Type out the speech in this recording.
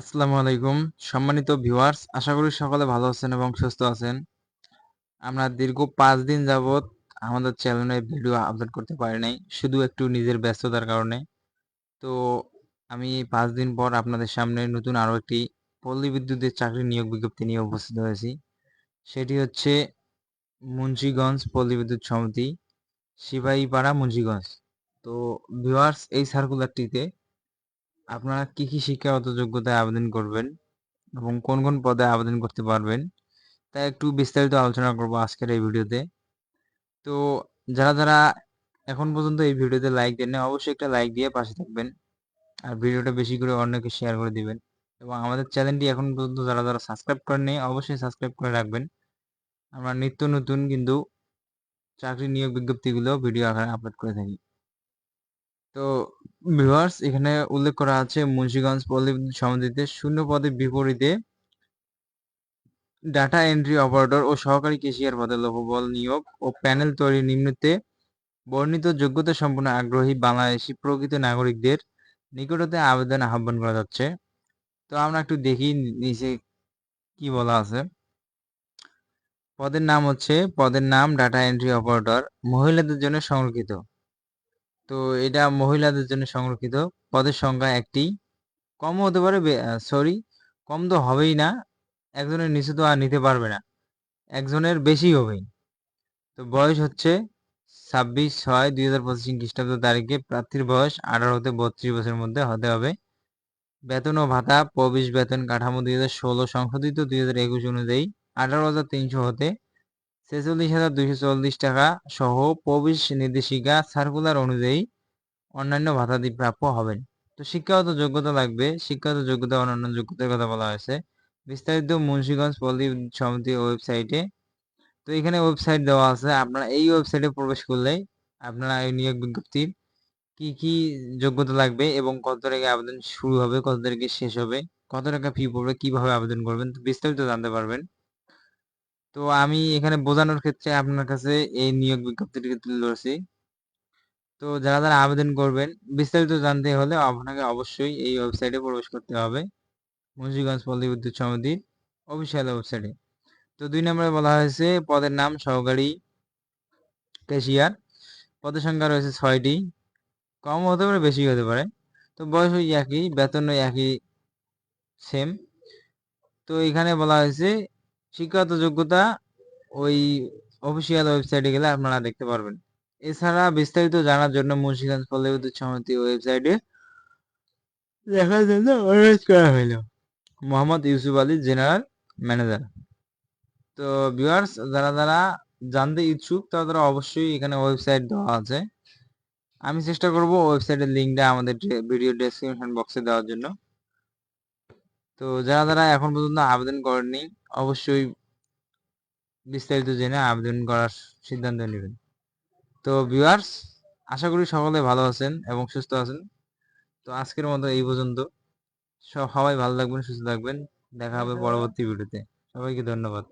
আসসালামু আলাইকুম। সম্মানিত ভিউয়ার্স, আশা করি সকলে ভালো আছেন এবং সুস্থ আছেন। আমরা দীর্ঘ পাঁচ দিন যাবৎ আমাদের চ্যানেলে ভিডিও আপলোড করতে পারি নাই, শুধু একটু নিজের ব্যস্ততার কারণে। তো আমি পাঁচ দিন পর আপনাদের সামনে নতুন আরও একটি পল্লী বিদ্যুতের চাকরি নিয়োগ বিজ্ঞপ্তি নিয়ে উপস্থিত হয়েছি। সেটি হচ্ছে মুন্সিগঞ্জ পল্লী বিদ্যুৎ সমিতি, সিপাহীপাড়া মুন্সিগঞ্জ। তো ভিউয়ার্স, এই সার্কুলারটিতে আপনারা কি কি শিক্ষাগত যোগ্যতায় আবেদন করবেন এবং কোন কোন পদে আবেদন করতে পারবেন, তা একটু বিস্তারিত আলোচনা করব আজকের এই ভিডিওতে। তো যারা যারা এখন পর্যন্ত এই ভিডিওতে লাইক দেন না অবশ্যই একটা লাইক দিয়ে পাশে থাকবেন আর ভিডিওটা বেশি করে অন্যকে শেয়ার করে দিবেন এবং আমাদের চ্যানেলটি এখন পর্যন্ত যারা যারা সাবস্ক্রাইব করেননি, অবশ্যই সাবস্ক্রাইব করে রাখবেন। আমরা নিত্য নতুন কিন্তু চাকরি নিয়োগ বিজ্ঞপ্তিগুলো ভিডিও আকারে আপলোড করে থাকি। তো ভিউয়ার্স এখানে উল্লেখ করা আছে মুন্সিগঞ্জ পল্লী বিদ্যুৎ সমিতিতে শূন্য পদের বিপরীতে ডাটা এন্ট্রি অপারেটর ও সহকারী কেশিয়ার পদে লোকবল নিয়োগ ও প্যানেল তৈরি নিম্নতে বর্ণিত যোগ্যতা সম্পন্ন আগ্রহী বাংলাদেশি প্রকৃত নাগরিকদের নিকটতে আবেদন আহ্বান করা যাচ্ছে। তো আমরা একটু দেখি নিচে কি বলা আছে। পদের নাম হচ্ছে, পদের নাম ডাটা এন্ট্রি অপারেটর মহিলাদের জন্য সংরক্ষিত। তো এটা মহিলাদের জন্য সংরক্ষিত। পদের সংখ্যা একটি। কম হতে পারে সরি কম তো হবেই না। একজনের নিচে তো আর নিতে পারবে না। একজনের বেশি হবেই তো বয়স হচ্ছে ছাব্বিশ ছয় দুই হাজার পঁচিশ খ্রিস্টাব্দ তারিখে। প্রার্থীর বয়স আঠারো হতে বত্রিশ বছরের মধ্যে হতে হবে। বেতন ও ভাতা, প্রবেশ বেতন কাঠামো দুই হাজার ষোলো সংশোধিত দুই হাজার একুশ অনুযায়ী আঠারো হাজার তিনশো হতে ছেচল্লিশ হাজার দুইশো চল্লিশ টাকা সহ প্রবেশ নির্দেশিকা সার্কুলার অনুযায়ী অন্যান্য ভাতাদি প্রাপ্য হবেন। তো শিক্ষাগত যোগ্যতা লাগবে। শিক্ষাগত যোগ্যতা অন্যান্য যোগ্যতার কথা বলা হয়েছে। বিস্তারিত মুন্সীগঞ্জ পল্লী সমিতি ওয়েবসাইটে তো এখানে ওয়েবসাইট দেওয়া আছে। আপনারা এই ওয়েবসাইটে প্রবেশ করলে আপনারা এই নিয়োগ বিজ্ঞপ্তির কি কি যোগ্যতা লাগবে এবং কত তারিখে আবেদন শুরু হবে, কত তারিখে শেষ হবে, কত টাকা ফি পড়বে, কীভাবে আবেদন করবেন বিস্তারিত জানতে পারবেন। তো আমি এখানে বোঝানোর ক্ষেত্রে আপনার কাছে এই নিয়োগ বিজ্ঞপ্তিটিকে তুলে ধরছি তো যারা যারা আবেদন করবেন, বিস্তারিত জানতে হলে আপনাকে অবশ্যই এই ওয়েবসাইটে প্রবেশ করতে হবে। মুন্সিগঞ্জ পল্লী বিদ্যুৎ সমিতির অফিসিয়াল ওয়েবসাইটে। তো দুই নম্বরে বলা হয়েছে, পদের নাম সহকারী ক্যাশিয়ার। পদের সংখ্যা রয়েছে ছয়টি। কম হতে পারে, বেশি হতে পারে। তো বয়স ওই একই বেতন ওই একই সেম তো এখানে বলা হয়েছে শিক্ষাগত যোগ্যতা ওই অফিসিয়াল ওয়েবসাইটে গেলে আপনারা দেখতে পারবেন। এছাড়া বিস্তারিত জানার জন্য মুন্সিগঞ্জ পল্লী বিদ্যুৎ সমিতি ওয়েবসাইটে দেখার জন্য অনুরোধ করা হইল। মোহাম্মদ ইউসুফ আলী জেনারেল ম্যানেজার তো ভিউয়ার্স যারা যারা জানতে ইচ্ছুক, তারা তারা অবশ্যই এখানে ওয়েবসাইট দেওয়া আছে। আমি চেষ্টা করব ওয়েবসাইটের লিঙ্কটা আমাদের ভিডিও ডেসক্রিপশন বক্সে দেওয়ার জন্য। তো যারা যারা এখন পর্যন্ত আবেদন করেননি অবশ্যই বিস্তারিত জেনে আবেদন করার সিদ্ধান্ত নেবেন। তো ভিউয়ার্স আশা করি সকলে ভালো আছেন এবং সুস্থ আছেন। তো আজকের মতো এই পর্যন্ত। সবাই ভালো থাকবেন সুস্থ থাকবেন। দেখা হবে পরবর্তী ভিডিওতে সবাইকে ধন্যবাদ।